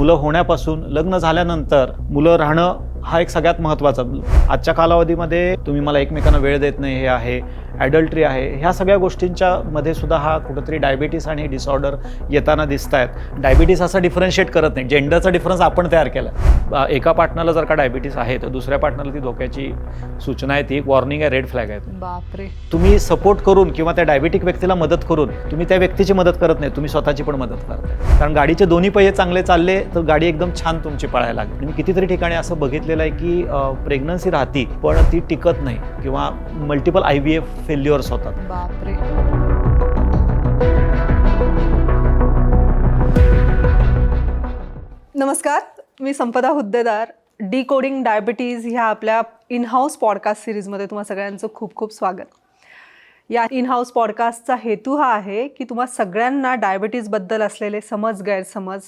मुलं होण्यापासून लग्न झाल्यानंतर मुलं राहणं हा एक सगळ्यात महत्त्वाचा. आजच्या कालावधीमध्ये तुम्ही मला एकमेकांना वेळ देत नाही हे आहे. ॲडल्ट्री आहे. ह्या सगळ्या गोष्टींच्या मध्ये सुद्धा हा कुठंतरी डायबिटीस आणि डिसऑर्डर येताना दिसत आहेत डायबिटीस असं डिफरन्शिएट करत नाही. जेंडरचा डिफरन्स आपण तयार केला एका पार्टनरला जर का डायबिटीस आहे तर दुसऱ्या पार्टनरला ती धोक्याची सूचना आहे. ती एक वॉर्निंग आहे रेड फ्लॅग आहे. बापरे. तुम्ही सपोर्ट करून किंवा त्या डायबिटिक व्यक्तीला मदत करून तुम्ही त्या व्यक्तीची मदत करत नाही तुम्ही स्वतःची पण मदत करताय कारण गाडीचे दोन्ही पहिये चांगले चालले तर गाडी एकदम छान तुमची पळायला लागली. मी कितीतरी ठिकाणी असं बघितलेलं आहे की प्रेग्नन्सी राहती पण ती टिकत नाही. किंवा multiple I V F failures होतात. बापरे. नमस्कार मी संपदा हुद्देदार. डिकोडिंग डायबिटीज ह्या आपल्या इन हाऊस पॉडकास्ट सिरीजमध्ये तुम्हा सगळ्यांचं खूप खूप स्वागत. या इन हाऊस पॉडकास्टचा हेतू हा आहे की तुम्हा सगळ्यांना डायबिटीजबद्दल असलेले समज गैरसमज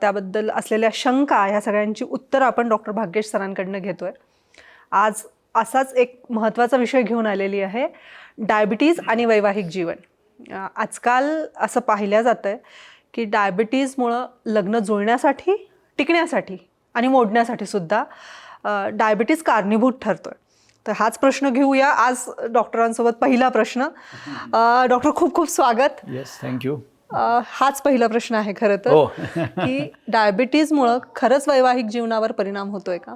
त्याबद्दल असलेल्या शंका ह्या सगळ्यांची उत्तरं आपण डॉक्टर भाग्येश सरांकडनं आहे आज असाच एक महत्त्वाचा विषय घेऊन आलेली आहे. डायबिटीज आणि वैवाहिक जीवन. आजकाल असं पाहिलं जातं आहे की डायबिटीजमुळं लग्न जुळण्यासाठी टिकण्यासाठी आणि मोडण्यासाठी सुद्धा डायबिटीज कारणीभूत ठरतोय. तर हाच प्रश्न घेऊया. आज डॉक्टरांसोबत पहिला प्रश्न. डॉक्टर खूप खूप स्वागत. येस थँक्यू हाच पहिला प्रश्न आहे खरं तर. हो. की डायबिटीजमुळं खरंच वैवाहिक जीवनावर परिणाम होतोय का?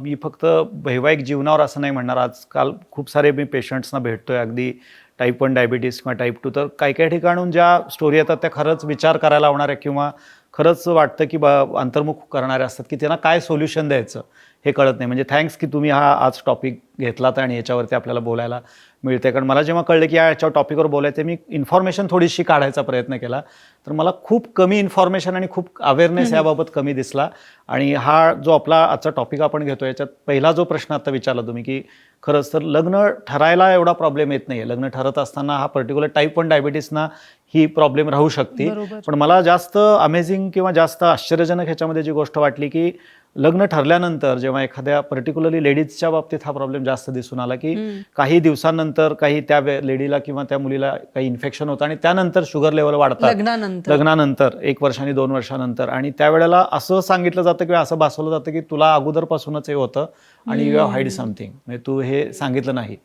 मी फक्त वैवाहिक जीवनावर असं नाही म्हणणार. आजकाल खूप सारे मी पेशंट्सना भेटतोय. अगदी टाईप वन डायबिटीस किंवा टाईप टू तर काही काही ठिकाणून ज्या स्टोरी येतात त्या खरंच विचार करायला लावणाऱ्या किंवा खरंच वाटतं की बा अंतर्मुख करणारे असतात की त्यांना काय सोल्युशन द्यायचं? हे कळत नाही. म्हणजे थँक्स की तुम्ही हा आज टॉपिक घेतलात आणि याच्यावरती आपल्याला बोलायला मिळते कारण मला जेव्हा कळलं की याच्या टॉपिकवर बोलायचं मी इन्फॉर्मेशन थोडीशी काढायचा प्रयत्न केला. तर मला खूप कमी इन्फॉर्मेशन आणि खूप अवेअरनेस याबाबत कमी दिसला. आणि हा जो आपला आजचा टॉपिक आपण घेतो याच्यात पहिला जो प्रश्न आता विचारला तुम्ही की खरंच तर लग्न ठरायला एवढा प्रॉब्लेम येत नाही लग्न ठरत असताना हा पर्टिक्युलर टाईप वन डायबिटीसना ही प्रॉब्लेम राहू शकते. पण मला जास्त अमेझिंग किंवा जास्त आश्चर्यजनक ह्याच्यामध्ये जी गोष्ट वाटली की लग्न ठरल्यानंतर जेव्हा एखाद्या पर्टिक्युलरली लेडीजच्या बाबतीत हा प्रॉब्लेम जास्त दिसून आला की काही दिवसांनंतर काही त्या लेडीला किंवा त्या मुलीला काही इन्फेक्शन होतं आणि त्यानंतर शुगर लेवल वाढतात. लग्नानंतर. लग्नानंतर एक वर्षांनी दोन वर्षानंतर. आणि त्यावेळेला असं सांगितलं जातं किंवा असं भासवलं जातं की तुला अगोदरपासूनच हे होतं आणि यू हॅव हाईड समथिंग म्हणजे तू हे सांगितलं नाही.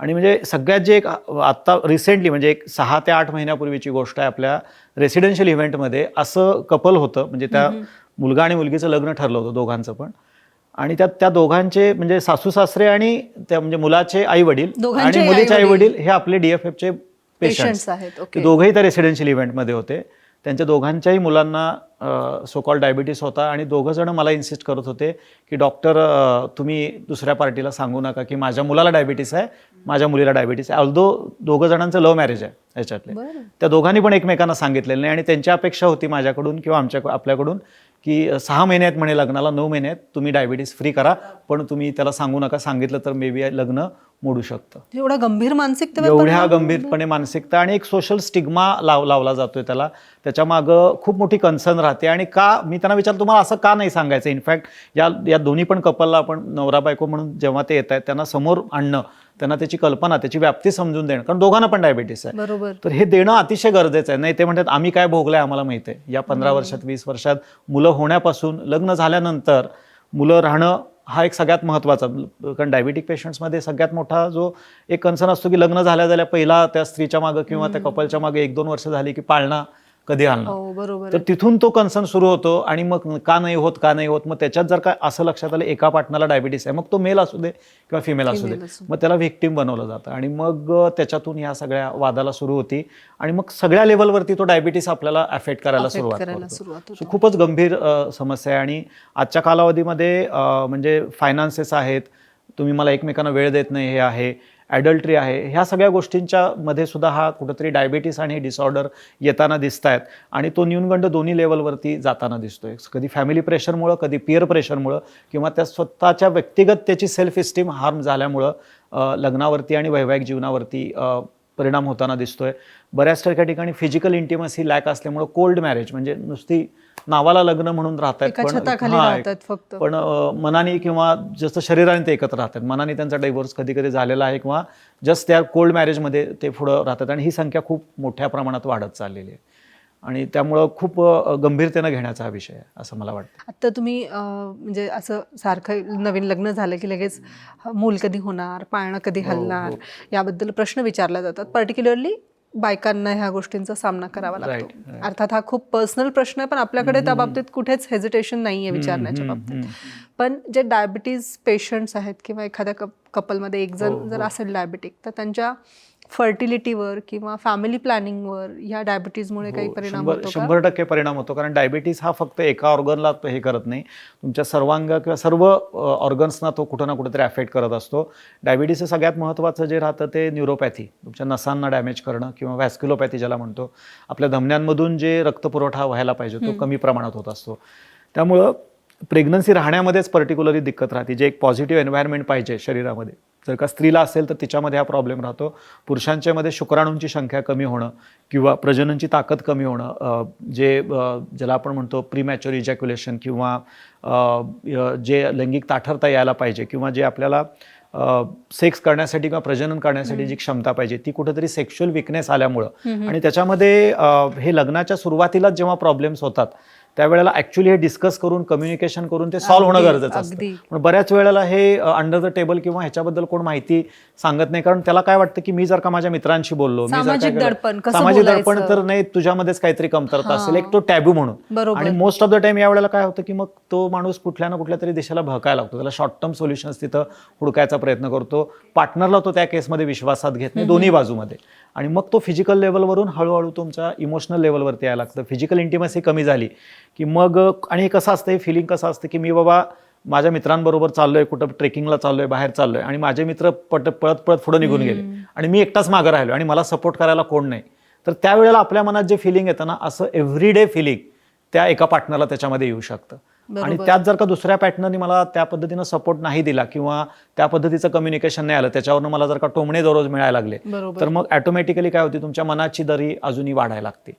आणि म्हणजे सगळ्यात जे एक आत्ता रिसेंटली म्हणजे एक सहा ते आठ महिन्यापूर्वीची गोष्ट आहे आपल्या रेसिडेन्शियल इव्हेंटमध्ये असं कपल होतं. म्हणजे त्या मुलगा आणि मुलगीचं लग्न ठरलं होतं दोघांचं पण. आणि त्यात त्या दोघांचे म्हणजे सासू सासरे आणि त्या म्हणजे मुलाचे आई वडील आणि मुलीचे आई वडील हे आपले डीएफएफचे पेशंट्स आहेत दोघंही त्या रेसिडेन्शियल इव्हेंटमध्ये होते. त्यांच्या दोघांच्याही मुलांना सो कॉल डायबिटीस होता आणि दोघं जण मला इन्सिस्ट करत होते की डॉक्टर तुम्ही दुसऱ्या पार्टीला सांगू नका की माझ्या मुलाला डायबिटीस आहे माझ्या मुलीला डायबिटीस आहे. ऑल्दो दोघं जणांचं लव्ह मॅरेज आहे याच्यातले त्या दोघांनी पण एकमेकांना सांगितलेलं नाही आणि त्यांची अपेक्षा होती माझ्याकडून किंवा आमच्या आपल्याकडून की सहा महिने आहेत म्हणे लग्नाला नऊ महिने आहेत. तुम्ही डायबिटीस फ्री करा पण तुम्ही त्याला सांगू नका. सांगितलं तर मे बी लग्न मोडू शकतं. एवढा गंभीर मानसिकता एवढ्या गंभीरपणे मानसिकता आणि एक सोशल स्टिग्मा लाव लावला जातोय त्याला. त्याच्या मागं खूप मोठी कन्सर्न राहते. आणि का मी त्यांना विचारलं तुम्हाला असं का नाही सांगायचं? इनफॅक्ट या या दोन्ही पण कपलला आपण नवरा बायको म्हणून जेव्हा ते येत आहेत त्यांना समोर आणणं त्यांना त्याची कल्पना त्याची व्याप्ती समजून देणं. कारण दोघांना पण डायबिटीस आहे. बरोबर. तर हे देणं अतिशय गरजेचं आहे. नाही ते म्हणतात आम्ही काय भोगलंय आम्हाला माहिती आहे. या पंधरा वर्षात वीस वर्षात मुलं होण्यापासून लग्न झाल्यानंतर मुलं राहणं हा एक सगळ्यात महत्त्वाचा. कारण डायबिटिक पेशंट्समध्ये सगळ्यात मोठा जो एक कन्सर्न असतो की लग्न झाल्या झाल्या पहिला त्या स्त्रीच्या मागं किंवा त्या कपलच्या मागे एक दोन वर्ष झाली की पाळणा. कधी आणणं हो बरोबर तर तिथून तो कन्सर्न सुरू होतो आणि मग का नाही होत का नाही होत मग त्याच्यात जर का असं लक्षात आलं एका पार्टनरला डायबिटीस आहे मग तो मेल असू दे किंवा फिमेल असू दे. मग त्याला व्हिक्टीम बनवलं जातं. आणि मग त्याच्यातून ह्या सगळ्या वादाला सुरू होती आणि मग सगळ्या लेवलवरती तो डायबिटीस आपल्याला अफेक्ट करायला सुरुवात. So खूपच गंभीर समस्या आहे. आणि आजच्या कालावधीमध्ये म्हणजे फायनान्सेस आहेत तुम्ही मला एकमेकांना वेळ देत नाही हे आहे. ॲडल्ट्री आहे. ह्या सगळ्या गोष्टींच्या मध्ये सुद्धा हा कुठंतरी डायबिटीस आणि डिसऑर्डर येताना दिसत आहेत आणि तो न्यूनगंड दोन्ही लेवलवरती जाताना दिसतोय. कधी फॅमिली प्रेशरमुळं कधी पिअर प्रेशरमुळं किंवा त्या स्वतःच्या व्यक्तिगत त्याची सेल्फ इस्टीम हार्म झाल्यामुळं लग्नावरती आणि वैवाहिक जीवनावरती परिणाम होताना दिसतोय. बऱ्याच त्या ठिकाणी फिजिकल इंटिमसी लॅक असल्यामुळं कोल्ड मॅरेज म्हणजे नुसती नावाला लग्न म्हणून राहतात फक्त. पण मनाने किंवा जसं शरीराने ते एकत्र राहतात. मनाने त्यांचा डायव्होर्स कधी कधी झालेला आहे किंवा जस्ट त्या कोल्ड मॅरेजमध्ये ते पुढं राहतात आणि ही संख्या खूप मोठ्या प्रमाणात वाढत चाललेली आहे. आणि त्यामुळं खूप गंभीरतेनं घेण्याचा हा विषय आहे असं मला वाटतं. आता तुम्ही म्हणजे असं सारखं नवीन लग्न झालं की लगेच मूल कधी होणार पाळणं कधी हो, हलणार हो. याबद्दल प्रश्न विचारले जातात. पर्टिक्युलरली बायकांना ह्या गोष्टींचा सामना करावा लागतो. अर्थात हा खूप पर्सनल प्रश्न आहे पण आपल्याकडे त्या बाबतीत कुठेच हेजिटेशन नाहीये विचारण्याच्या बाबतीत. पण जे डायबिटीज पेशंट्स आहेत किंवा एखाद्या कप कपलमध्ये एक जण हो, जर हो. असेल डायबिटिक तर त्यांच्या फर्टिलिटीवर किंवा फॅमिली प्लॅनिंगवर ह्या डायबिटीजमुळे काही हो, परिणाम शंभर होतो शंभर टक्के परिणाम होतो. कारण डायबिटीस हा फक्त एका ऑर्गनला हे करत नाही. तुमच्या सर्वांग किंवा सर्व ऑर्गन्सना तो कुठं ना कुठेतरी अफेक्ट करत असतो. डायबिटीसचं सगळ्यात महत्त्वाचं जे राहतं ते न्यूरोपॅथी तुमच्या नसांना डॅमेज करणं किंवा व्हॅस्क्युलोपॅथी ज्याला म्हणतो. आपल्या धमन्यांमधून जे रक्तपुरवठा व्हायला पाहिजे तो कमी प्रमाणात होत असतो. त्यामुळं प्रेग्नन्सी राहण्यामध्येच पर्टिक्युलरली दिक्कत राहते. जे एक पॉझिटिव्ह एन्व्हायरमेंट पाहिजे शरीरामध्ये. जर का स्त्रीला असेल तर तिच्यामध्ये हा प्रॉब्लेम राहतो. पुरुषांच्यामध्ये शुक्राणूंची संख्या कमी होणं किंवा प्रजननची ताकद कमी होणं जे ज्याला आपण म्हणतो प्रीमॅच्युअर इजॅक्युलेशन किंवा जे लैंगिक ताठरता यायला पाहिजे किंवा जे आपल्याला सेक्स करण्यासाठी किंवा प्रजनन करण्यासाठी जी क्षमता पाहिजे ती कुठेतरी सेक्शुअल विकनेस आल्यामुळं. आणि त्याच्यामध्ये हे लग्नाच्या सुरुवातीलाच जेव्हा प्रॉब्लेम्स होतात त्यावेळेला ॲक्च्युली हे डिस्कस करून कम्युनिकेशन करून ते सॉल्व्ह होणं गरजेचं असतं. पण बऱ्याच वेळेला हे अंडर द टेबल किंवा ह्याच्याबद्दल कोण माहिती सांगत नाही. कारण त्याला काय वाटतं की मी जर का माझ्या मित्रांशी बोललो मी जर सामाजिक दडपण? तर नाही तुझ्यामध्येच काहीतरी कमतरता. असेल. एक तो टॅबू म्हणून. आणि मोस्ट ऑफ द टाइम या वेळेला काय होतं की मग तो माणूस कुठल्या ना कुठल्या तरी दिशेला भकायला लागतो. त्याला शॉर्ट टर्म सोल्युशन्स तिथं हुडकायचा प्रयत्न करतो. पार्टनरला तो त्या केसमध्ये विश्वासात घेत नाही दोन्ही बाजूमध्ये. आणि मग तो फिजिकल लेवलवरून हळूहळू तुमच्या इमोशनल लेवलवरती यायला लागतं. फिजिकल इंटिमसी कमी झाली. की मग आणि कसं असतं हे फिलिंग कसं असतं की मी बाबा माझ्या मित्रांबरोबर चाललोय कुठं ट्रेकिंगला चाललोय बाहेर चाललोय आणि माझे मित्र पट पळत पळत पुढे निघून गेले. आणि मी एकटाच मागं राहिलो आणि मला सपोर्ट करायला कोण नाही. तर त्यावेळेला आपल्या मनात जे फिलिंग येतं ना असं एव्हरीडे फिलिंग त्या एका पार्टनरला त्याच्यामध्ये येऊ शकतं. आणि. त्यात जर का दुसऱ्या पॅटर्ननी मला त्या पद्धतीनं सपोर्ट नाही दिला किंवा त्या पद्धतीचं कम्युनिकेशन नाही आलं त्याच्यावरनं मला जर का टोमणे दररोज मिळायला लागले. तर मग ॲटोमॅटिकली काय होती तुमच्या मनाची दरी अजूनही वाढायला लागते.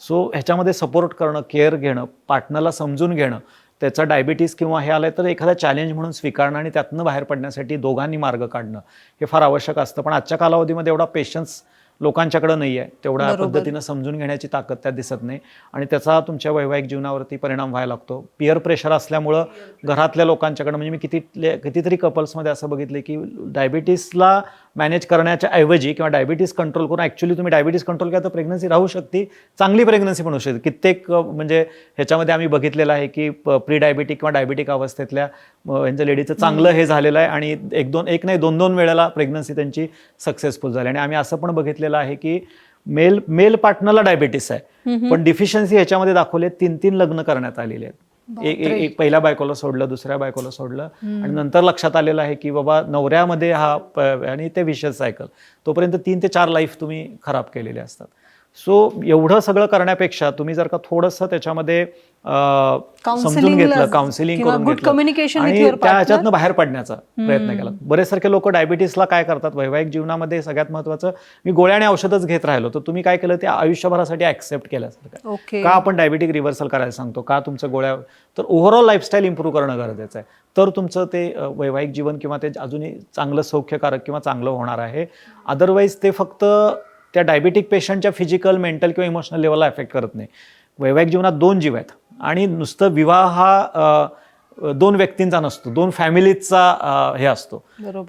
सो ह्याच्यामध्ये सपोर्ट करणं केअर घेणं पार्टनरला समजून घेणं त्याचा डायबिटीस किंवा हे आलं तर एखादा चॅलेंज म्हणून स्वीकारणं आणि त्यातनं बाहेर पडण्यासाठी दोघांनी मार्ग काढणं हे फार आवश्यक असतं. पण आजच्या कालावधीमध्ये एवढा पेशन्स लोकांच्याकडे नाही आहे तेवढ्या. पद्धतीनं समजून घेण्याची ताकद त्यात दिसत नाही. आणि त्याचा तुमच्या वैवाहिक जीवनावरती परिणाम व्हायला लागतो. पिअर प्रेशर असल्यामुळं घरातल्या लोकांच्याकडे म्हणजे मी किती कितीतरी कपल्समध्ये असं बघितलं की डायबिटीसला मॅनेज करण्याच्या ऐवजी किंवा डायबिटीस कंट्रोल करून ॲक्च्युली तुम्ही डायबिटीस कंट्रोल केला तर प्रेग्नन्सी राहू शकते. चांगली प्रेग्नन्सी पण होऊ शकते. कित्येक म्हणजे ह्याच्यामध्ये आम्ही बघितलेलं आहे की प्री डायबिटिक किंवा डायबिटिक अवस्थेतल्या यांच्या लेडीचं चांगलं हे झालेलं आहे आणि एक दोन एक नाही दोन दोन वेळेला प्रेग्नन्सी त्यांची सक्सेसफुल झाली. आणि आम्ही असं पण बघितलेलं आहे की मेल मेल पार्टनरला डायबिटीस आहे. पण डिफिशियन्सी ह्याच्यामध्ये दाखवले तीन तीन लग्न करण्यात आलेले आहेत. एक एक- पहिल्या बायकोला सोडलं दुसऱ्या बायकोला सोडलं. आणि नंतर लक्षात आलेलं आहे की बाबा नवऱ्यामध्ये हा आणि ते विशेष सायकल तोपर्यंत तीन ते चार लाईफ तुम्ही खराब केलेले असतात. सो एवढं सगळं करण्यापेक्षा तुम्ही जर का थोडंसं त्याच्यामध्ये समजून घेतलं काउन्सिलिंग करून घेतलं. आणि त्या. ह्याच्यातनं बाहेर पडण्याचा प्रयत्न केला. बरेचसारखे लोक डायबिटीसला काय करतात? वैवाहिक जीवनामध्ये सगळ्यात महत्वाचं मी गोळ्या आणि औषधच घेत राहिलो तर तुम्ही काय केलं? ते आयुष्यभरासाठी ऍक्सेप्ट केल्यासारखं. का आपण डायबिटिक रिव्हर्सल करायला सांगतो? का तुमचं गोळ्या तर ओव्हरऑल लाईफस्टाईल इम्प्रूव्ह करणं गरजेचं आहे. तर तुमचं ते वैवाहिक जीवन किंवा ते अजूनही चांगलं सौख्यकारक किंवा चांगलं होणार आहे. अदरवाईज ते फक्त त्या डायबिटिक पेशंटच्या फिजिकल मेंटल किंवा इमोशनल लेवलला अफेक्ट करत नाही. वैवाहिक जीवनात दोन जीव आहेत. आणि नुसतं विवाह हा दोन व्यक्तींचा नसतो दोन फॅमिलीजचा हे असतो.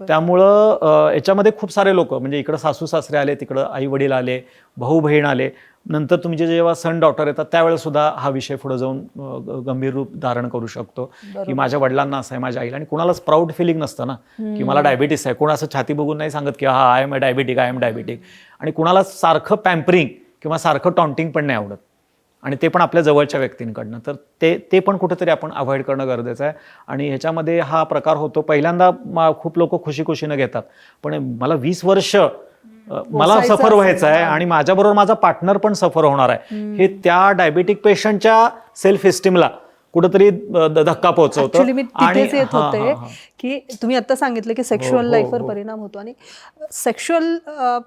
त्यामुळं याच्यामध्ये खूप सारे लोक म्हणजे इकडं सासू सासरे आले तिकडं आई वडील आले भाऊ बहीण आले. नंतर तुमचे जेव्हा सन डॉक्टर येतात त्यावेळेस सुद्धा हा विषय पुढे जाऊन गंभीर रूप धारण करू शकतो. की माझ्या वडिलांना असं आहे माझ्या आईला. आणि कुणालाच प्राऊड फिलिंग नसतं ना की मला डायबिटीस आहे. कोण असं छाती बघून नाही सांगत की हा I am diabetic I am diabetic आणि कुणाला सारखं पॅम्परिंग किंवा सारखं टॉन्टिंग पण नाही आवडत. आणि ते पण आपल्या जवळच्या व्यक्तींकडनं. तर ते ते पण कुठेतरी आपण अवॉइड करणं गरजेचं आहे. आणि ह्याच्यामध्ये हा प्रकार होतो. पहिल्यांदा मा- खूप लोक खुशी खुशीनं घेतात. पण मला वीस वर्ष मला सफर व्हायचं आहे. आणि माझ्याबरोबर माझा पार्टनर पण सफर होणार आहे. हे त्या डायबिटिक पेशंटच्या सेल्फ इस्टीमला कुठेतरी धक्का पोहोचवतं मी तिथेच येत हा, होते हा, हा. की तुम्ही आता सांगितलं की सेक्शुअल हो, लाईफवर हो. परिणाम होतो आणि सेक्शुअल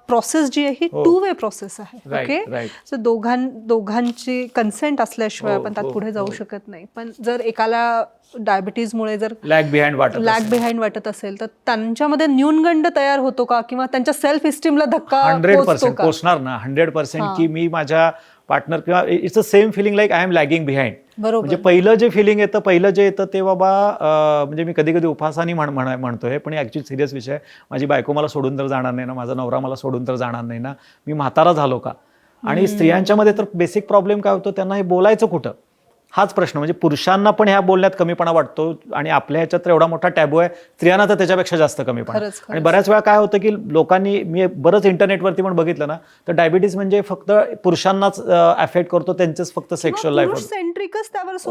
प्रोसेस जी आहे ही हो. टू वे प्रोसेस आहे ओके. सो दोघां दोघांची कन्सेंट असल्याशिवाय हो, आपण त्यात हो, पुढे जाऊ हो. शकत नाही पण जर एकाला डायबिटीजमुळे जर लॅग बिहाइंड वाटत लॅग असेल. बिहाइंड वाटत असेल तर त्यांच्यामध्ये न्यूनगंड तयार होतो का किंवा त्यांच्या सेल्फ इस्टीमला धक्का हंड्रेड पर्सेंट पोचणार ना हंड्रेड पर्सेंट हा. की मी माझ्या पार्टनर किंवा it's a same feeling like I am lagging behind बरोबर. म्हणजे पहिलं जे फिलिंग येतं पहिलं जे येतं ते बाबा म्हणजे मी कधी कधी उपासानी म्हण म्हणा- म्हणतोय पण ॲक्च्युली सिरियस विषय आहे. माझी बायको मला सोडून तर जाणार नाही ना माझा नवरा मला सोडून तर जाणार नाही ना. मी म्हातारा झालो का? आणि स्त्रियांच्यामध्ये तर बेसिक प्रॉब्लेम काय होतो? त्यांना हे बोलायचं कुठं? हाच प्रश्न. म्हणजे पुरुषांना पण ह्या बोलण्यात कमीपणा वाटतो आणि आपल्या ह्याच्यात एवढा मोठा टॅबू आहे. स्त्रियांना तर त्याच्यापेक्षा जास्त कमीपणा. आणि बऱ्याच वेळा काय होतं की लोकांनी मी बरंच इंटरनेटवरती पण बघितलं ना तर डायबिटीज म्हणजे फक्त पुरुषांनाच अफेक्ट करतो त्यांचेच फक्त सेक्शुअल लाईफ हो,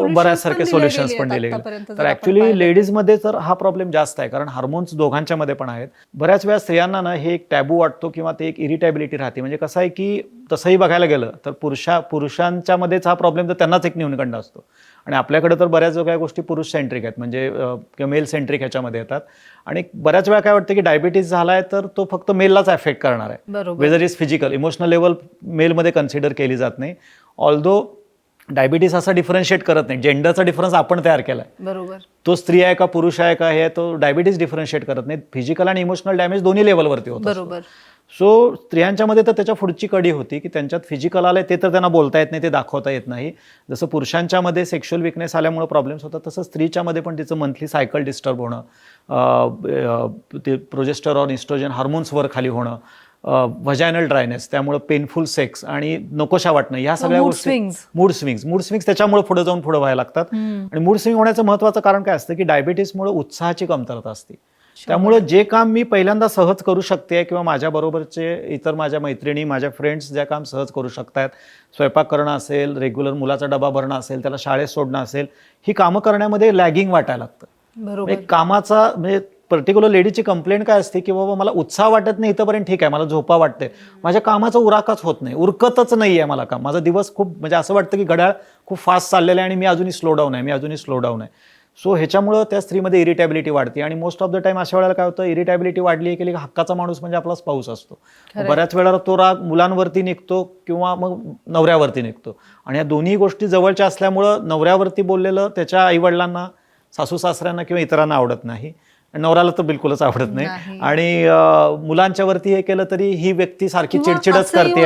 पण दिले सोल्युशन्स पण दिले तर ऍक्च्युली. लेडीजमध्ये तर हा प्रॉब्लेम जास्त आहे. कारण हार्मोन्स दोघांच्यामध्ये पण आहेत. बऱ्याच वेळा स्त्रियांना ना हे एक टॅबू वाटतो किंवा ते एक इरिटेबिलिटी राहते. म्हणजे कसं आहे की तसंही बघायला गेलं तर पुरुषा पुरुषांच्यामध्येच हा प्रॉब्लेम तर त्यांनाच एक न्यूनगंड असतो. आणि आपल्याकडे तर बऱ्याच वेगळ्या गोष्टी पुरुष सेंट्रिक आहेत. म्हणजे किंवा मेल सेंट्रिक ह्याच्यामध्ये येतात. आणि बऱ्याच वेळा काय वाटतं की डायबिटीज झालाय तर तो फक्त मेललाच अफेक्ट करणार आहे. Whether is physical emotional level मेलमध्ये consider केली जात नाही. ऑल्दो डायबिटीस असा डिफरन्शिएट करत नाही. जेंडरचा डिफरन्स आपण तयार केला आहे बरोबर. तो स्त्री आहे का पुरुष आहे का हे तो डायबिटीस डिफरन्शिएट करत नाही. फिजिकल आणि इमोशनल डॅमेज दोन्ही लेवलवरती होतं बरोबर. सो स्त्रियांच्यामध्ये तर त्याच्या पुढची कडी होती की त्यांच्यात फिजिकल आलं ते तर त्यांना बोलता येत नाही ते दाखवता येत नाही. जसं पुरुषांच्यामध्ये सेक्शुअल विकनेस आल्यामुळे प्रॉब्लेम्स होतात तसं स्त्रीच्यामध्ये पण तिचं मंथली सायकल डिस्टर्ब होणं ते प्रोजेस्टरॉन इस्ट्रोजन हार्मोन्सवर खाली होणं व्हजायनल ड्रायनेस त्यामुळे पेनफुल सेक्स आणि नकोशा वाटणं ह्या सगळ्या गोष्टी swings. Mood swings mood swings त्याच्यामुळे पुढे जाऊन पुढे व्हायला लागतात. आणि मूड स्विंग होण्याचं महत्त्वाचं कारण काय असतं की डायबिटीसमुळे उत्साहाची कमतरता असते. त्यामुळे जे काम मी पहिल्यांदा सहज करू शकते किंवा माझ्या बरोबरचे इतर माझ्या मैत्रिणी माझ्या फ्रेंड्स जे काम सहज करू शकतात. स्वयंपाक करणं असेल रेग्युलर मुलाचा डबा भरणं असेल त्याला शाळेत सोडणं असेल ही कामं करण्यामध्ये लॅगिंग वाटायला लागतं. बरोबर. म्हणजे कामाचा म्हणजे पर्टिक्युलर लेडीची कंप्लेंट काय असते की बाबा मला उत्साह वाटत नाही इथंपर्यंत ठीक आहे मला झोपा वाटते माझ्या कामाचा उराकाच होत नाही उरकतच नाही आहे मला काम. माझा दिवस खूप म्हणजे असं वाटतं की घड्याळ खूप फास्ट चाललेलं आहे आणि मी अजूनही स्लो डाऊन आहे मी अजूनही स्लो डाऊन आहे. सो ह्याच्यामुळं त्या स्त्रीमध्ये इरिटेबिलिटी वाढते. आणि मोस्ट ऑफ द टाइम अशा वेळेला काय होतं इरिटेबिलिटी वाढली की हक्काचा माणूस म्हणजे आपला स्पाऊस असतो. बऱ्याच वेळेला तो राग मुलांवरती निघतो किंवा मग नवऱ्यावरती निघतो. आणि या दोन्ही गोष्टी जवळच्या असल्यामुळं नवऱ्यावरती बोललेलं त्याच्या आईवडिलांना सासू सासऱ्यांना किंवा इतरांना आवडत नाही. नवऱ्याला तर बिलकुलच आवडत नाही. आणि अं, मुलांच्या वरती हे केलं तरी ही व्यक्ती सारखी चिडचिडच करते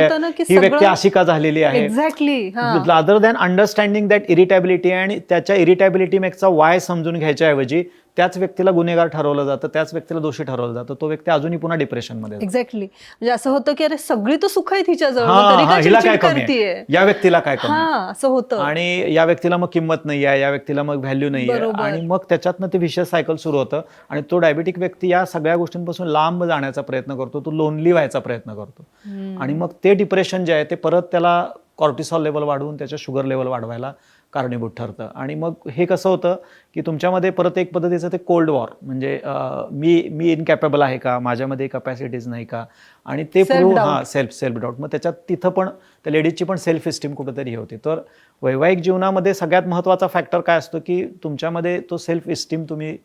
ही व्यक्ती अशी का झालेली आहे. Exactly other than understanding that irritability आणि त्याच्या इरिटेबिलिटी मेकचा वाय समजून घ्यायच्या ऐवजी त्याच व्यक्तीला गुन्हेगार ठरवलं जातं त्याच व्यक्तीला दोषी ठरवलं जातं तो व्यक्ती अजूनही पुन्हा डिप्रेशनमध्ये. एक्झॅक्टली म्हणजे असं होतं की अरे सगळी तर सुख आहे तिच्या जवळ तरी का हिला काय चिडचिड कमी करतीये आहे या व्यक्तीला काय? हा असं होतं आणि या व्यक्तीला मग किंमत नाही आहे या व्यक्तीला मग व्हॅल्यू नाही आहे. आणि मग त्याच्यातनं ते विषय सायकल सुरू होतं आणि तो डायबिटिक व्यक्ती या सगळ्या गोष्टींपासून लांब जाण्याचा प्रयत्न करतो तो लोनली व्हायचा प्रयत्न करतो. आणि मग ते डिप्रेशन जे आहे ते परत त्याला कॉर्टिसॉल लेवल वाढवून त्याच्या शुगर लेवल वाढवायला कारणीभूत ठरतं. आणि मग हे कसं होतं की तुमच्यामध्ये परत एक पद्धतीचं ते कोल्ड वॉर म्हणजे मी मी इनकॅपेबल आहे का? माझ्यामध्ये कपॅसिटीज नाही का? आणि ते doubt. हां सेल्फ सेल्फ डाऊट मग त्याच्यात तिथं पण त्या लेडीजची पण सेल्फ इस्टीम कुठेतरी हे होते. तर वैवाहिक जीवनामध्ये सगळ्यात महत्त्वाचा फॅक्टर काय असतो की तुमच्यामध्ये तो सेल्फ इस्टीम तुम्ही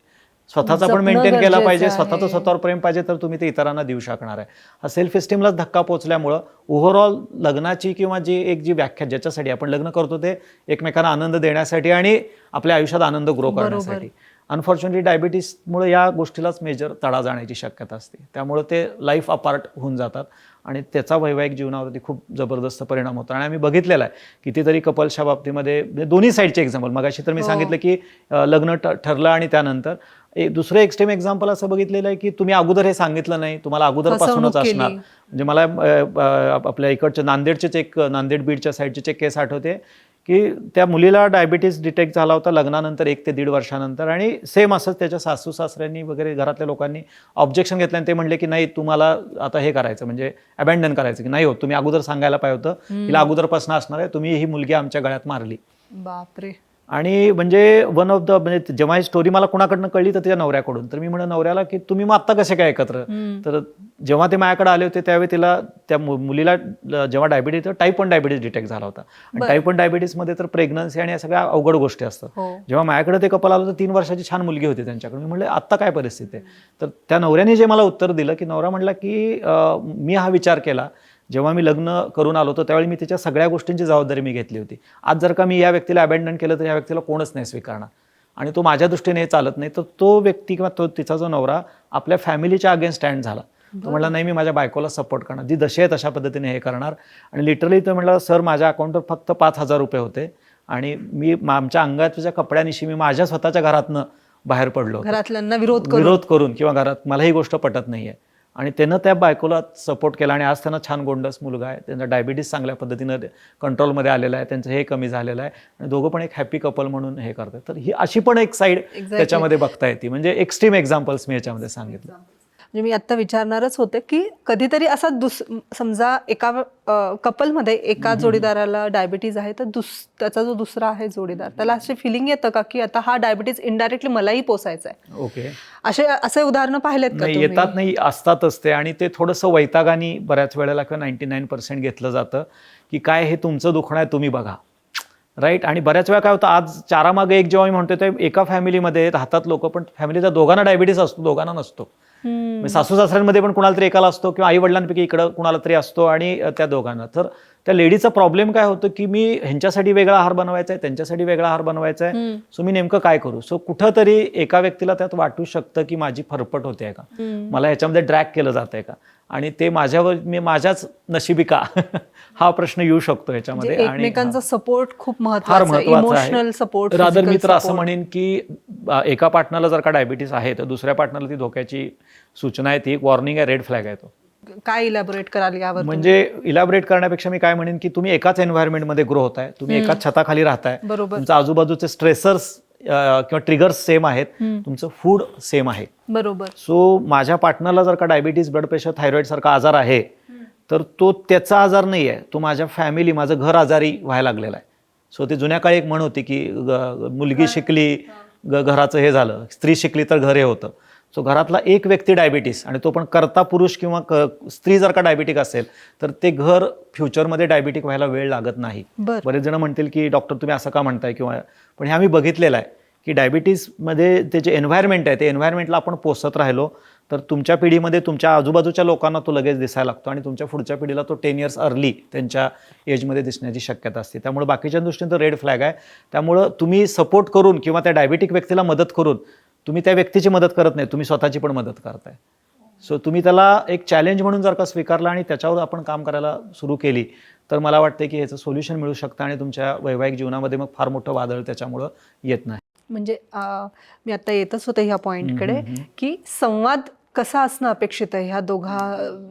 स्वतःचा पण मेंटेन केला पाहिजे. स्वतःचं स्वतःवर प्रेम पाहिजे तर तुम्ही ते इतरांना देऊ शकणार आहे हा सेल्फ इस्टीमलाच धक्का पोचल्यामुळं ओव्हरऑल लग्नाची किंवा जी एक जी व्याख्या ज्याच्यासाठी आपण लग्न करतो ते एकमेकांना आनंद देण्यासाठी आणि आपल्या आयुष्यात आनंद ग्रो. करण्यासाठी अनफॉर्च्युनेटली डायबिटीसमुळे या गोष्टीलाच मेजर तडा जाण्याची शक्यता असते त्यामुळे ते लाईफ अपार्ट होऊन जातात आणि त्याचा वैवाहिक जीवनावरती खूप जबरदस्त परिणाम होतो आणि आम्ही बघितलेला आहे कितीतरी कपल्सच्या बाबतीमध्ये म्हणजे दोन्ही साईडचे एक्झाम्पल मगाशी तर मी हो. सांगितलं की लग्न ठरलं आणि त्यानंतर एक दुसरं एक्स्ट्रीम एक्झाम्पल असं बघितलेलं आहे की तुम्ही अगोदर हे सांगितलं नाही तुम्हाला अगोदरपासूनच असणार. म्हणजे मला आपल्या इकडचे नांदेडचेच एक नांदेड बीडच्या साईडचे केस आठवते की त्या मुलीला डायबिटीस डिटेक्ट झाला होता लग्नानंतर एक ते दीड वर्षानंतर आणि सेम असंच त्याच्या सासू सासऱ्यांनी वगैरे घरातल्या लोकांनी ऑब्जेक्शन घेतलं आणि ते म्हणले की नाही तुम्हाला आता हे करायचं म्हणजे अबॅन्डन करायचं की नाही होत तुम्ही अगोदर सांगायला पाहिजे होतं हिला अगोदरपासून असणार आहे तुम्ही ही मुलगी आमच्या गळ्यात मारली. बापरे. आणि म्हणजे वन ऑफ द म्हणजे जेव्हा ही स्टोरी मला कुणाकडनं कळली तर तिच्या नवऱ्याकडून. तर मी म्हणलं नवऱ्याला की तुम्ही मग आत्ता कसे काय एकत्र. तर जेव्हा ते माझ्याकडे आले होते त्यावेळी तिला त्या मुलीला जेव्हा diabetes type one diabetes detect झाला होता. आणि. टाईप वन डायबिटीसमध्ये तर प्रेग्नन्सी आणि या सगळ्या अवघड गोष्टी असतात. हो. जेव्हा माझ्याकडे ते कपल आलं तर तीन वर्षाची छान मुलगी होती त्यांच्याकडे मी म्हणलं आत्ता काय परिस्थिती आहे? तर त्या नवऱ्याने जे मला उत्तर दिलं की नवरा म्हणला की मी हा विचार केला. जेव्हा मी लग्न करून आलो होतो त्यावेळी मी तिच्या सगळ्या गोष्टींची जबाबदारी मी घेतली होती. आज जर का मी या व्यक्तीला अबॅन्डन केलं तर या व्यक्तीला कोणच नाही स्वीकारणार. आणि तो माझ्या दृष्टीने चालत नाही तर तो व्यक्ती किंवा तो तिचा जो नवरा आपल्या फॅमिलीच्या अगेन्स्ट स्टँड झाला. तो म्हटला नाही मी माझ्या बायकोला सपोर्ट करणार. जी जशी आहे तशा पद्धतीने हे करणार. आणि लिटरली तो म्हटलं सर माझ्या अकाउंटवर फक्त पाच हजार रुपये होते आणि मी आमच्या अंगाच्या कपड्यानिशी मी माझ्या स्वतःच्या घरातनं बाहेर पडलो. घरातल्यांना विरोध करून. विरोध करून किंवा घरात मला ही गोष्ट पटत नाहीये. आणि त्यानं त्या बायकोला सपोर्ट केला आणि आज त्यांना छान गोंडस मुलगा आहे. त्यांचा डायबिटीस चांगल्या पद्धतीनं कंट्रोलमध्ये आलेला आहे. त्यांचं हे कमी झालेलं आहे. आणि दोघं पण एक हॅपी कपल म्हणून हे करतात. तर ही अशी पण एक साईड त्याच्यामध्ये बघता येते. म्हणजे एक्स्ट्रीम एक्झाम्पल्स मी याच्यामध्ये सांगितलं. म्हणजे मी आता विचारणारच होते की कधीतरी असा दुस समजा एका कपलमध्ये एका जोडीदाराला डायबिटीज आहे तर दुस त्याचा जो दुसरा आहे जोडीदार त्याला असे फिलिंग येतं का की आता हा डायबिटीज इनडायरेक्टली मलाही पोसायचा आहे? ओके. असे असे उदाहरणं पाहिलेत का? येतात नाही असतातच ते आणि ते थोडंसं वैतागानी बऱ्याच वेळेला किंवा नाईन्टी नाईन पर्सेंट घेतलं जातं की काय हे तुमचं दुखणं आहे तुम्ही बघा. राईट आणि बऱ्याच वेळा काय होतं आज चारामागे एक जेव्हा मी म्हणतो ते एका फॅमिलीमध्ये राहतात लोक पण फॅमिलीचा दोघांना डायबिटीस असतो दोघांना नसतो. म्हणजे सासू सासऱ्यांमध्ये पण कुणाला तरी एकाला असतो किंवा आई वडिलांपैकी इकडं कुणाला तरी असतो आणि त्या दोघांना. तर त्या लेडीचा प्रॉब्लेम काय होतो की मी ह्यांच्यासाठी वेगळा आहार बनवायचा आहे त्यांच्यासाठी वेगळा आहार बनवायचा आहे. सो मी नेमकं काय करू? सो कुठंतरी एका व्यक्तीला त्यात वाटू शकतं की माझी फरफट होते का. मला ह्याच्यामध्ये ड्रॅग केलं जात आहे का? आणि ते माझ्यावर मी माझ्याच नशिबी का? हा प्रश्न येऊ शकतो म्हणजे ह्याच्यामध्ये आणि एकमेकांचा सपोर्ट खूप फार महत्त्वाचा इमोशनल सपोर्ट रादर मी तर असं म्हणेन की एका पार्टनरला जर का डायबिटीस आहे तर दुसऱ्या पार्टनरला ती धोक्याची सूचना आहे. ती एक वॉर्निंग आहे रेड फ्लॅग आहे तो. काय इलॅबोरेट कराल यावर? म्हणजे इलॅबरेट करण्यापेक्षा मी काय म्हणेन की तुम्ही एकाच एन्व्हायरमेंटमध्ये ग्रो होताय तुम्ही एकाच छताखाली राहताय. बरोबर. तुमच्या आजूबाजूचे स्ट्रेसर्स किंवा ट्रिगर्स सेम आहेत. तुमचं फूड सेम आहे. बरोबर. सो माझ्या पार्टनरला जर का डायबिटीज ब्लड प्रेशर थायरॉइड सारखा आजार आहे तर तो त्याचा आजार नाही आहे. तो माझ्या फॅमिली माझं घर आजारी व्हायला लागलेला आहे. सो ते जुन्या काळी एक म्हण होती की मुलगी शिकली घराचं हे झालं. स्त्री शिकली तर घर हे होतं. सो घरातला एक व्यक्ती डायबिटीस आणि तो पण करता पुरुष किंवा क- स्त्री जर का डायबिटिक असेल तर ते घर फ्युचरमध्ये डायबिटिक व्हायला वेळ लागत नाही. बर. बरेच जण म्हणतील की डॉक्टर तुम्ही असं का म्हणताय? किंवा पण हे आम्ही बघितलेलं आहे की डायबिटीसमध्ये ते जे एन्व्हायरमेंट आहे ते एन्व्हायरमेंटला आपण पोसत राहिलो तर तुमच्या पिढीमध्ये तुमच्या आजूबाजूच्या लोकांना तो लगेच दिसायला लागतो आणि तुमच्या पुढच्या पिढीला तो टेन इयर्स अर्ली त्यांच्या एजमध्ये दिसण्याची शक्यता असते. त्यामुळे बाकीच्या दृष्टीने तो रेड फ्लॅग आहे. त्यामुळं तुम्ही सपोर्ट करून किंवा त्या डायबिटिक व्यक्तीला मदत करून तुम्ही त्या व्यक्तीची मदत करत नाही तुम्ही स्वतःची पण मदत करताय. सो तुम्ही त्याला एक चॅलेंज म्हणून जर का स्वीकारला आणि त्याच्यावर आपण काम करायला सुरू केली तर मला वाटतं की ह्याचं सोल्युशन मिळू शकतं आणि तुमच्या वैवाहिक जीवनामध्ये मग फार मोठं वादळ त्याच्यामुळं येत नाही. म्हणजे मी आता येतच होते ह्या पॉइंटकडे की संवाद कसा असणं अपेक्षित आहे ह्या दोघा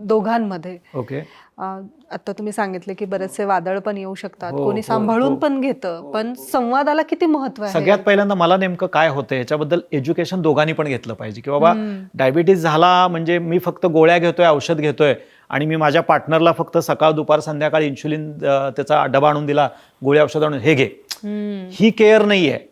दोघांमध्ये? ओके अं, आता तुम्ही सांगितले की बरेचसे वादळ पण येऊ शकतात. हो, कोणी हो, सांभाळून हो. पण घेतं. पण संवादाला किती महत्त्व आहे? सगळ्यात पहिल्यांदा मला नेमकं काय होतं याच्याबद्दल एज्युकेशन दोघांनी पण घेतलं पाहिजे. की बाबा हम्म. डायबिटीज झाला म्हणजे मी फक्त गोळ्या घेतोय औषध घेतोय आणि मी माझ्या पार्टनरला फक्त सकाळ दुपार संध्याकाळी इन्शुलिन त्याचा डबा आणून दिला गोळी औषध आणून हे घे. ही केअर नाही आहे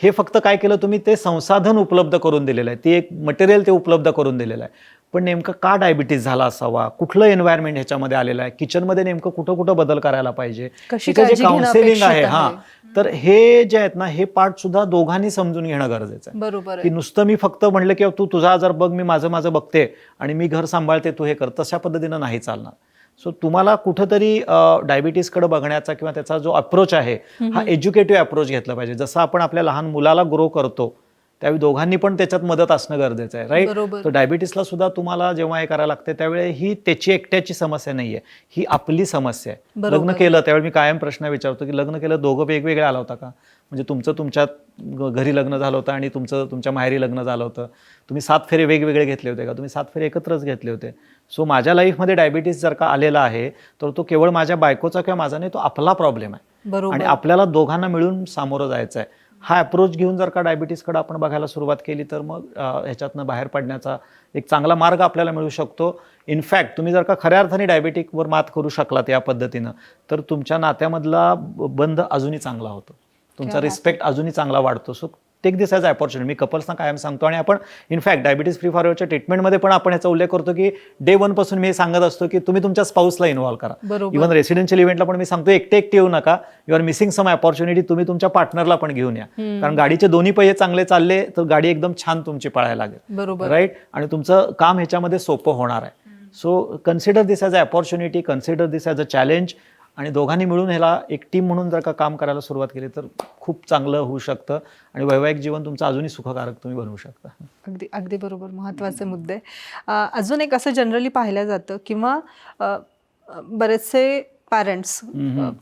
हे फक्त काय केलं तुम्ही? ते संसाधन उपलब्ध करून दिलेलं आहे. ते एक मटेरियल ते उपलब्ध करून दिलेलं आहे. पण नेमकं का डायबिटीज झाला असावा? कुठलं एन्व्हायरमेंट ह्याच्यामध्ये आलेलं आहे? किचनमध्ये नेमकं कुठं कुठं बदल करायला पाहिजे? तिथे जे काउन्सिलिंग आहे हा. तर हे जे आहेत ना हे पार्ट सुद्धा दोघांनी समजून घेणं गरजेचं आहे. बरोबर की नुसतं मी फक्त म्हणलं की तू तुझा आजार बघ मी माझं माझं बघते आणि मी घर सांभाळते तू हे कर. तशा पद्धतीनं नाही चालणार. सो तुम्हाला कुठंतरी डायबिटीसकडे बघण्याचा किंवा त्याचा जो अप्रोच आहे हा एज्युकेटिव्ह अप्रोच घेतला पाहिजे. जसं आपण आपल्या लहान मुलाला ग्रो करतो त्यावेळी दोघांनी पण त्याच्यात मदत असणं गरजेचं आहे राईट. तर डायबिटीसला सुद्धा तुम्हाला जेव्हा हे करायला लागते त्यावेळी ही त्याची एकट्याची समस्या नाही आहे ही आपली समस्या आहे. लग्न केलं त्यावेळी मी कायम प्रश्न विचारतो की लग्न केलं दोघं वेगवेगळे आला होता का? म्हणजे तुमचं तुमच्यात घरी लग्न झालं होतं आणि तुमचं तुमच्या माहेरी लग्न झालं होतं. तुम्ही सात फेरे वेगवेगळे घेतले होते का? तुम्ही सात फेरे एकत्रच घेतले होते. सो माझ्या लाईफमध्ये डायबिटीस जर का आलेला आहे तर तो केवळ माझ्या बायकोचा किंवा माझा नाही तो आपला प्रॉब्लेम आहे. आणि आपल्याला दोघांना मिळून सामोरं जायचं आहे. हा अप्रोच घेऊन जर का डायबिटीसकडे आपण बघायला सुरुवात केली तर मग ह्याच्यातनं बाहेर पडण्याचा एक चांगला मार्ग आपल्याला मिळू शकतो. इनफॅक्ट तुम्ही जर का खऱ्या अर्थाने डायबिटिकवर मात करू शकलात या पद्धतीनं तर तुमच्या नात्यामधला बंध अजूनही चांगला होतो. तुमचा रिस्पेक्ट अजूनही चांगला वाढतो. So take this as opportunity मी कपल्सना कायम सांगतो आणि आपण इनफॅक्ट डायबिटीस फ्री फॉरवर्डच्या ट्रीटमेंटमध्ये पण आपण याचा उल्लेख करतो की डे वनपासून मी हे सांगत असतो की तुम्ही तुमच्या स्पाऊसला इन्व्हॉल्व करा. इव्हन रेसिडेन्शियल इव्हेंटला पण मी सांगतो एकटे एकटे येऊ नका. You are missing some opportunity तुम्ही तुमच्या पार्टनरला पण घेऊन या. कारण गाडीचे दोन्ही पहिये चांगले चालले तर गाडी एकदम छान तुमची पळायला लागेल. बरोबर. राईट आणि तुमचं काम ह्याच्यामध्ये सोपं होणार आहे. So consider this as a opportunity consider this as a challenge आणि दोघांनी मिळून ह्याला एक टीम म्हणून जर का काम करायला सुरुवात केली तर खूप चांगलं होऊ शकतं. आणि वैवाहिक जीवन तुमचं अजूनही सुखकारक तुम्ही बनवू शकता. अगदी अगदी बरोबर. महत्त्वाचे मुद्दे. अजून एक असं जनरली पाहिलं जातं किंवा बरेचसे पॅरेंट्स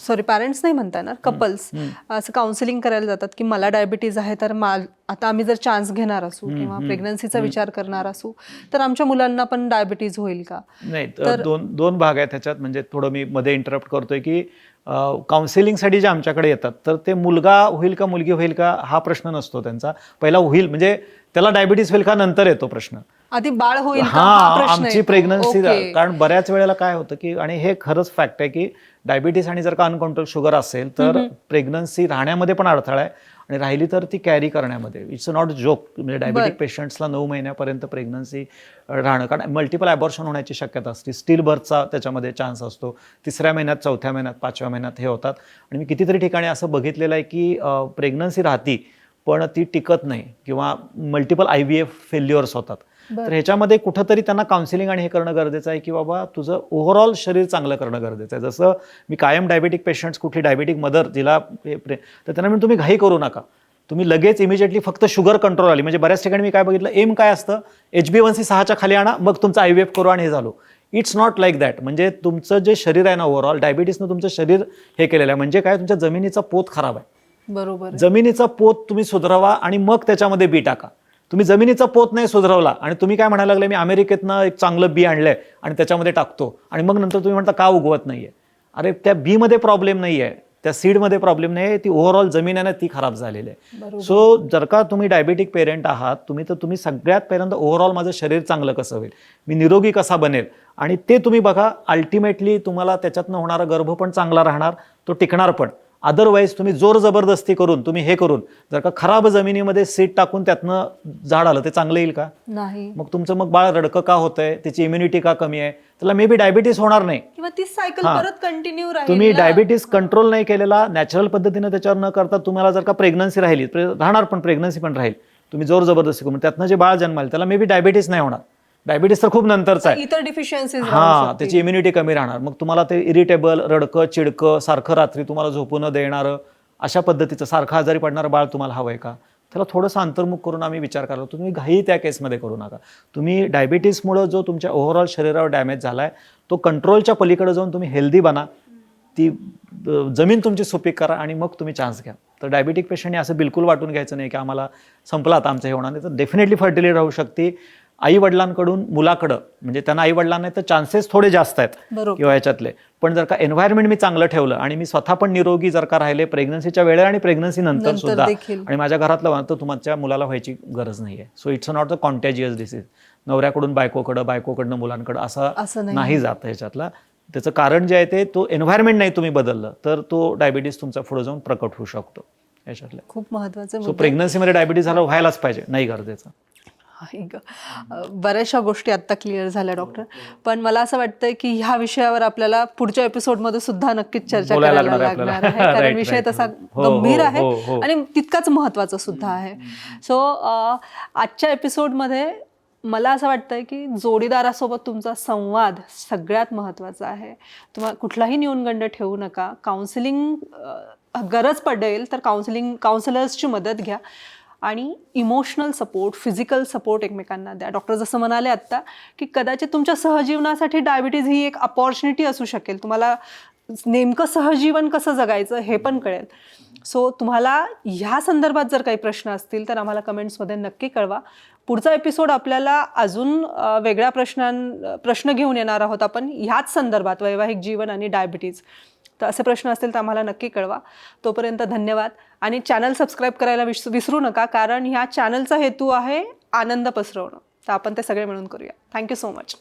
सॉरी पॅरेंट्स नाही म्हणता येणार कपल्स असं काउन्सिलिंग करायला जातात की मला डायबिटीज आहे तर मा आता आम्ही जर चान्स घेणार असू किंवा प्रेग्नन्सीचा विचार करणार असू तर आमच्या मुलांना पण डायबिटीज होईल का? नाही तर दोन दोन भाग आहेत त्याच्यात म्हणजे थोडं मी मध्ये इंटरप्ट करतोय की काउन्सिलिंगसाठी जे आमच्याकडे येतात तर ते मुलगा होईल का मुलगी होईल का हा प्रश्न नसतो त्यांचा. पहिला होईल म्हणजे त्याला डायबिटीस होईल का नंतर येतो प्रश्न. आधी बाळ होईल का? हा प्रश्न आमची. Pregnancy okay. कारण बऱ्याच वेळेला काय होतं की आणि हे खरंच फॅक्ट आहे की डायबिटीस आणि जर का अनकंट्रोल शुगर असेल तर प्रेग्नन्सी राहण्यामध्ये पण अडथळा आहे. आणि राहिली तर ती कॅरी करण्यामध्ये. इट्स नॉट जोक म्हणजे डायबेटिक पेशंट्सला नऊ महिन्यापर्यंत प्रेग्नन्सी राहणं. कारण मल्टिपल ॲबॉर्शन होण्याची शक्यता असते. स्टील बर्थचा त्याच्यामध्ये चान्स असतो. तिसऱ्या महिन्यात चौथ्या महिन्यात पाचव्या महिन्यात हे होतात. आणि मी कितीतरी ठिकाणी असं बघितलेलं आहे की प्रेग्नन्सी राहती पण ती टिकत नाही. किंवा multiple I V F failures होतात. तर ह्याच्यामध्ये कुठंतरी त्यांना काउन्सिलिंग आणि हे करणं गरजेचं आहे की बाबा तुझं ओव्हरऑल शरीर चांगलं करणं गरजेचं आहे. जसं मी कायम डायबेटिक पेशंट्स कुठली डायबेटिक मदर जिला तर त्यांना म्हणून तुम्ही घाई करू नका. तुम्ही लगेच इमिजिएटली फक्त शुगर कंट्रोल आली. म्हणजे बऱ्याच ठिकाणी मी काय बघितलं एम काय असतं? एच बी वन सी सहाच्या खाली आणा मग तुमचं आय व्ही एफ करू आणि हे झालो. इट्स नॉट लाईक दॅट म्हणजे तुमचं जे शरीर आहे ना ओव्हरऑल डायबिटीसनं तुमचं शरीर हे केलेलं आहे. म्हणजे काय? तुमच्या जमिनीचा पोत खराब आहे. बरोबर जमिनीचा पोत तुम्ही सुधारावा आणि मग त्याच्यामध्ये बी टाका. तुम्ही जमिनीचा पोत नाही सुधारवला आणि तुम्ही काय म्हणायला लागले मी अमेरिकेतनं एक चांगलं बी आणलंय आणि त्याच्यामध्ये टाकतो. आणि मग नंतर तुम्ही म्हणता का उगवत नाहीये? अरे त्या बी मध्ये प्रॉब्लेम नाहीये. त्या सीडमध्ये प्रॉब्लेम नाही ती ओव्हरऑल जमीन आहे ना ती खराब झालेली आहे. सो जर का तुम्ही डायबेटिक पेरेंट आहात तुम्ही तर तुम्ही सगळ्यात पहिल्यांदा ओव्हरऑल माझं शरीर चांगलं कसं होईल? मी निरोगी कसा बनेल? आणि ते तुम्ही बघा अल्टिमेटली तुम्हाला त्याच्यातनं होणारा गर्भ पण चांगला राहणार तो टिकणार पण. अदरवाईज तुम्ही जोर जबरदस्ती करून तुम्ही हे करून जर का खराब जमिनीमध्ये सीट टाकून त्यातनं झाड आलं ते चांगलं येईल का? नाही. मग तुमचं मग बाळ रडकं का होतंय? त्याची इम्युनिटी का कमी आहे? त्याला मे बी डायबिटीस होणार नाही. किंवा ती सायकल हा. परत कंटिन्यू राहील तुम्ही ना. डायबिटीस कंट्रोल नाही केलेला नॅचरल पद्धतीने त्याच्यावर न करता तुम्हाला जर का प्रेग्नन्सी राहिली प्रे- राहणार पण प्रेग्नन्सी पण राहील. तुम्ही जोर जबरदस्ती करून त्यातनं जे बाळ जन्माल त्याला मे बी डायबिटीस नाही होणार. डायबिटीस तर खूप नंतरचा आहे. इतर डिफिशियन्सीज हा त्याची इम्युनिटी कमी राहणार. मग तुम्हाला ते इरिटेबल रडकं चिडकं सारखं रात्री तुम्हाला झोपू न देणारं अशा पद्धतीचं सारखं आजारी पडणारं बाळ तुम्हाला हवंय का? त्याला थोडंसं अंतर्मुख करून आम्ही विचार करायला. तुम्ही घाई त्या केसमध्ये करू नका. तुम्ही डायबिटीसमुळं जो तुमच्या ओव्हरऑल शरीरावर डॅमेज झालाय तो कंट्रोलच्या पलीकडे जाऊन तुम्ही हेल्दी बना. ती जमीन तुमची सुपीक करा आणि मग तुम्ही चान्स घ्या. तर डायबिटिक पेशंटने असं बिलकुल वाटून घ्यायचं नाही की आम्हाला संपला आता आमचं हे होणार नाही. तर डेफिनेटली फर्टिलिटी राहू शकते. आई वडिलांकडून मुलाकडं म्हणजे त्यांना आई वडिलांना नाही तर चान्सेस थोडे जास्त आहेत किंवा याच्यातले. पण जर का एन्व्हायरमेंट मी चांगलं ठेवलं आणि मी स्वतः पण निरोगी जर का राहिले प्रेग्नन्सीच्या वेळेला आणि प्रेग्नन्सी नंतर सुद्धा. आणि माझ्या घरातलं तर तुमच्या मुलाला व्हायची गरज नाही आहे so it's not the contagious disease नवऱ्याकडून बायकोकडं बायकोकडनं मुलांकडं असं असं नाही. जात ह्याच्यातला. त्याचं कारण जे आहे ते तो एन्व्हायरमेंट नाही तुम्ही बदललं तर तो डायबिटीस तुमचा पुढे जाऊन प्रकट होऊ शकतो. याच्यातलं खूप महत्त्वाचे सो प्रेग्नन्सीमध्ये डायबिटीस झालं व्हायलाच पाहिजे नाही गरजेचं. अ, बऱ्याचशा गोष्टी आत्ता क्लिअर झाल्या डॉक्टर पण मला असं वाटतंय की ह्या विषयावर आपल्याला पुढच्या एपिसोडमध्ये सुद्धा नक्कीच चर्चा करायला लागणार आहे कारण विषय. तसा हो, हो, गंभीर आहे हो, हो. आणि तितकाच महत्त्वाचा सुद्धा आहे. सो आजच्या एपिसोडमध्ये मला असं वाटतंय की जोडीदारासोबत तुमचा संवाद सगळ्यात महत्त्वाचा आहे. तुम्हाला कुठलाही न्यूनगंड ठेवू नका. काउन्सिलिंग गरज पडेल तर काउन्सिलिंग काउन्सिलर्सची मदत घ्या. आणि इमोशनल सपोर्ट फिजिकल सपोर्ट एकमेकांना द्या. डॉक्टर जसं म्हणाले आत्ता की कदाचित तुमच्या सहजीवनासाठी डायबिटीज ही एक अपॉर्च्युनिटी असू शकेल. तुम्हाला नेमकं सहजीवन कसं जगायचं हे पण कळेल. सो तुम्हाला ह्या संदर्भात जर काही प्रश्न असतील तर आम्हाला कमेंट्समध्ये नक्की कळवा. पुढचा एपिसोड आपल्याला अजून वेगळ्या प्रश्नां प्रश्न घेऊन येणार आहोत आपण. ह्याच संदर्भात वैवाहिक जीवन आणि डायबिटीज तर असे प्रश्न असतील तर आम्हाला नक्की कळवा. तोपर्यंत धन्यवाद. आणि चॅनल सबस्क्राईब करायला विस विसरू नका कारण ह्या चॅनलचा हेतू आहे आनंद पसरवणं. तर आपण ते सगळे मिळून करूया. Thank you so much